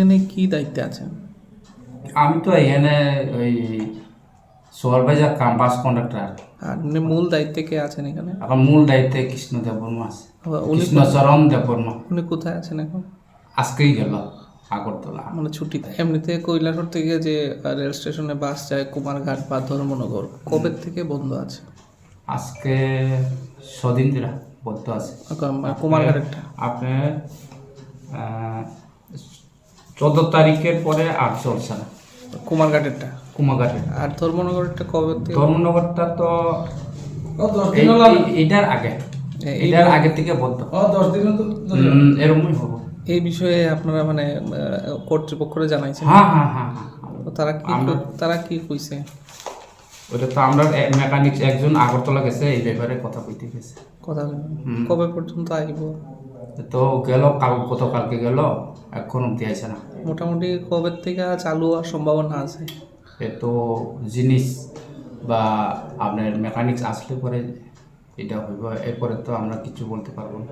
এখানে কি দায়িত্বে আছেন? আমি তো এখানে ওই সুপারভাইজার কাম্পাস কন্ডাক্টর আর এমনি মূল দায়িত্বে কে আছেন এখানে? এখন মূল দায়িত্বে কৃষ্ণ দেববর্মা আছে। কৃষ্ণচরণ দেববর্মা। উনি কোথায় আছেন এখন? আজকেই গেল আগরতলা। মানে ছুটিতে এমনিতে কৈলাসর থেকে যে রেল স্টেশনে বাস যায় কুমারঘাট বা ধর্মনগর কবে থেকে বন্ধ আছে? আজকে ছদিন ধরে বদ্ধ আছে। মানে কুমারঘাটেরটা আপনি চোদ্দ তারিখের পরে আর চলছে না। কুমারঘাটেরটা? কুমাঘাটে আর ধর্মনগরেরটা কবে ধর্মনগরটা তো এইটার আগে। এটার আগে থেকে বদ্ধ ও দশ দিন এরকমই হব এই বিষয়ে আপনারা মানে কর্তৃপক্ষরে জানাইছেন? হ্যাঁ হ্যাঁ হ্যাঁ হ্যাঁ। তারা কি আমরা- তারা কি কইছে? ওটা তো আমরা মেকানিক একজন আগরতলা গেছে এই ব্যাপারে কথা কইতে গেছে। কথা কবে পর্যন্ত আইব? তো গেল কাল কত কালকে গেল এখন অব্দি আসে না। মোটামুটি কবে থেকে চালু হওয়ার সম্ভাবনা আছে? এত জিনিস বা আপনার মেকানিক্স আসলে পরে এটা হইব এরপরে তো আমরা কিছু বলতে পারব না।